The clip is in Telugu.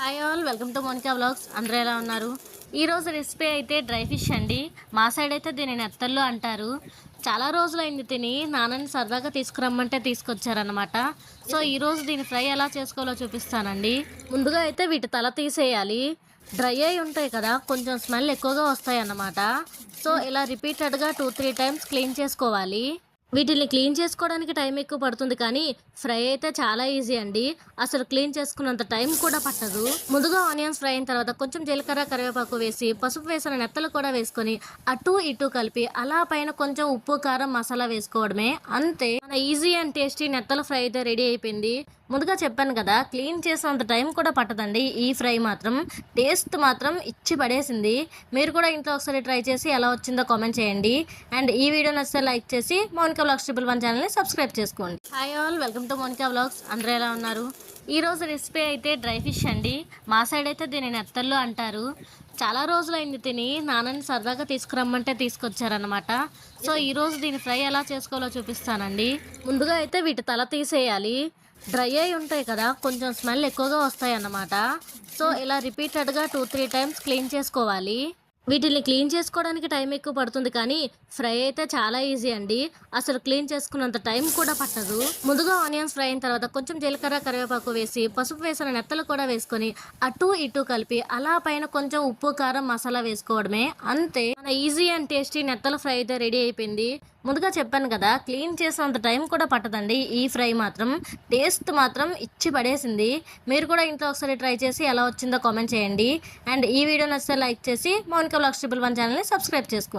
Hi all welcome to Monika blogs అందరూ ఎలా ఉన్నారు? ఈరోజు రెసిపీ అయితే డ్రై ఫిష్ అండి. మా సైడ్ అయితే దీని నెత్తళ్ళు అంటారు. చాలా రోజులైంది తిని నాన్నని సరదాగా తీసుకురమ్మంటే తీసుకొచ్చారనమాట సో ఈరోజు దీని ఫ్రై ఎలా చేసుకోవాలో చూపిస్తానండి. ముందుగా అయితే వీటి తల తీసేయాలి. డ్రై అయి ఉంటాయి కదా కొంచెం స్మెల్ ఎక్కువగా వస్తాయి అన్నమాట సో ఇలా రిపీటెడ్గా టూ త్రీ టైమ్స్ క్లీన్ చేసుకోవాలి. వీటిని క్లీన్ చేసుకోవడానికి టైం ఎక్కువ పడుతుంది కానీ ఫ్రై అయితే చాలా ఈజీ అండి. అసలు క్లీన్ చేసుకున్నంత టైం కూడా పట్టదు. ముందుగా ఆనియన్స్ ఫ్రై అయిన తర్వాత కొంచెం జీలకర్ర కరివేపాకు వేసి పసుపు వేసిన నెత్తలు కూడా వేసుకొని అటు ఇటు కలిపి అలా పైన కొంచెం ఉప్పు కారం మసాలా వేసుకోవడమే. అంతే. మన ఈజీ అండ్ టేస్టీ నెత్తల ఫ్రై అయితే రెడీ అయిపోయింది. ముందుగా చెప్పాను కదా క్లీన్ చేసినంత టైం కూడా పట్టదండి. ఈ ఫ్రై మాత్రం టేస్ట్ మాత్రం ఇచ్చి పడేసింది. మీరు కూడా ఇంట్లో ఒకసారి ట్రై చేసి ఎలా వచ్చిందో కామెంట్ చేయండి. అండ్ ఈ వీడియో నచ్చితే లైక్ చేసి మౌనిక బ్లాగ్స్ ట్రిపుల్ వన్ ఛానల్ని సబ్స్క్రైబ్ చేసుకోండి. Hi all welcome to Monika blogs. అందరూ ఎలా ఉన్నారు? ఈరోజు రెసిపీ అయితే డ్రై ఫిష్ అండి. మా సైడ్ అయితే దీనిని నెత్తళ్ళు అంటారు. చాలా రోజులైంది తిని నాన్నని సరదాగా తీసుకురమ్మంటే తీసుకొచ్చారనమాట సో ఈ రోజు దీని ఫ్రై ఎలా చేసుకోవాలో చూపిస్తానండి. ముందుగా అయితే వీటి తల తీసేయాలి. డ్రై అయి ఉంటాయి కదా కొంచెం స్మెల్ ఎక్కువగా వస్తాయి అన్నమాట సో ఇలా రిపీటెడ్గా టూ త్రీ టైమ్స్ క్లీన్ చేసుకోవాలి. వీటిని క్లీన్ చేసుకోవడానికి టైం ఎక్కువ పడుతుంది కానీ ఫ్రై అయితే చాలా ఈజీ అండి. అసలు క్లీన్ చేసుకున్నంత టైం కూడా పట్టదు. ముందుగా ఆనియన్స్ ఫ్రై అయిన తర్వాత కొంచెం జీలకర్ర కరివేపాకు వేసి పసుపు వేసిన నెత్తలు కూడా వేసుకొని అటు ఇటు కలిపి అలా పైన కొంచెం ఉప్పు కారం మసాలా వేసుకోవడమే. అంతే. మన ఈజీ అండ్ టేస్టీ నెత్తల ఫ్రై అయితే రెడీ అయిపోయింది. ముందుగా చెప్పాను కదా క్లీన్ చేసినంత టైం కూడా పట్టదండి. ఈ ఫ్రై మాత్రం టేస్ట్ మాత్రం ఇచ్చి పడేసింది. మీరు కూడా ఇంట్లో ఒకసారి ట్రై చేసి ఎలా వచ్చిందో కామెంట్ చేయండి. అండ్ ఈ వీడియో నచ్చితే లైక్ చేసి మౌనిక బ్లాగ్స్ ట్రిపుల్ వన్ ఛానల్ని సబ్స్క్రైబ్ చేసుకోండి.